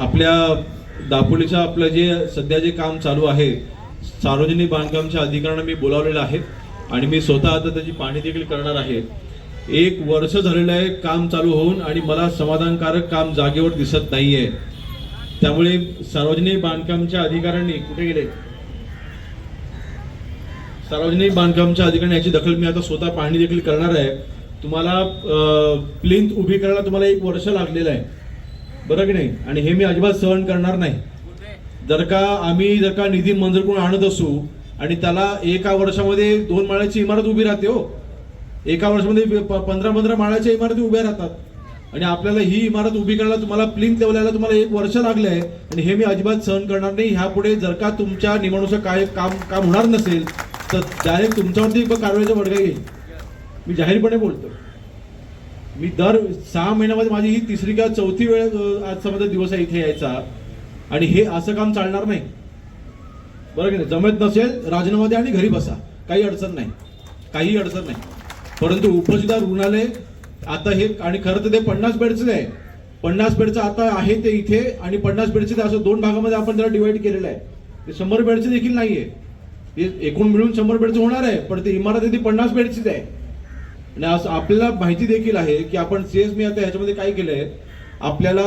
आपल्या दापोलीचं आपलं जे सध्या जे काम चालू आहे सार्वजनिक बांधकामच्या अधिकाऱ्यांना मी बोलावलेलं आहे आणि मी स्वतः आता त्याची पाहणी देखील करणार आहे. एक वर्ष झालेलं आहे काम चालू होऊन आणि मला समाधानकारक काम जागेवर दिसत नाही आहे त्यामुळे सार्वजनिक बांधकामच्या अधिकाऱ्यांनी कुठे गेले? सार्वजनिक बांधकामच्या अधिकाऱ्यांनी याची दखल मी आता स्वतः पाहणी देखील करणार आहे. तुम्हाला प्लिंथ उभी करायला तुम्हाला एक वर्ष लागलेलं आहे. बरं की नाही? आणि हे मी अजिबात सहन करणार नाही. जर का आम्ही जर का निधी मंजूर करून आणत असू आणि त्याला एका वर्षामध्ये दोन माळ्याची इमारत उभी राहते हो. एका वर्षामध्ये प- पंधरा पंधरा माळ्याच्या इमारती उभ्या राहतात. आणि आपल्याला ही इमारत उभी करायला तुम्हाला प्लिंथ लेवलायला तुम्हाला एक वर्ष लागलं आहे आणि हे मी अजिबात सहन करणार नाही. ह्यापुढे जर का तुमच्या नियमानुसार काय काम काम होणार नसेल तर डायरेक्ट तुमच्यावरती कारवाईचा बडगा येईल. मी जाहीरपणे बोलतो मी दर सहा महिन्यामध्ये माझी ही तिसरी किंवा चौथी वेळ अ, आज समजा दिवस आहे इथे यायचा. आणि हे असं काम चालणार नाही. बरं की नाही? जमत नसेल राजीनामा द्या आणि घरी बसा. काही अडचण नाही. काही अडचण नाही. परंतु उपजिल्हा रुग्णालय आता हे आणि खरं तर ते पन्नास बेडचं आहे पन्नास बेडचं आता आहे ते इथे आणि पन्नास बेडचे ते असं दोन भागामध्ये आपण त्याला डिवाईड केलेलं आहे. ते शंभर बेडचे देखील नाहीये. हे एकूण मिळून शंभर बेडचं होणार आहे पण ते इमारत आहे ती पन्नास बेडचीच आहे. आणि असं आपल्याला माहिती देखील आहे की आपण सीएस मी आता ह्याच्यामध्ये काय केलंय? आपल्याला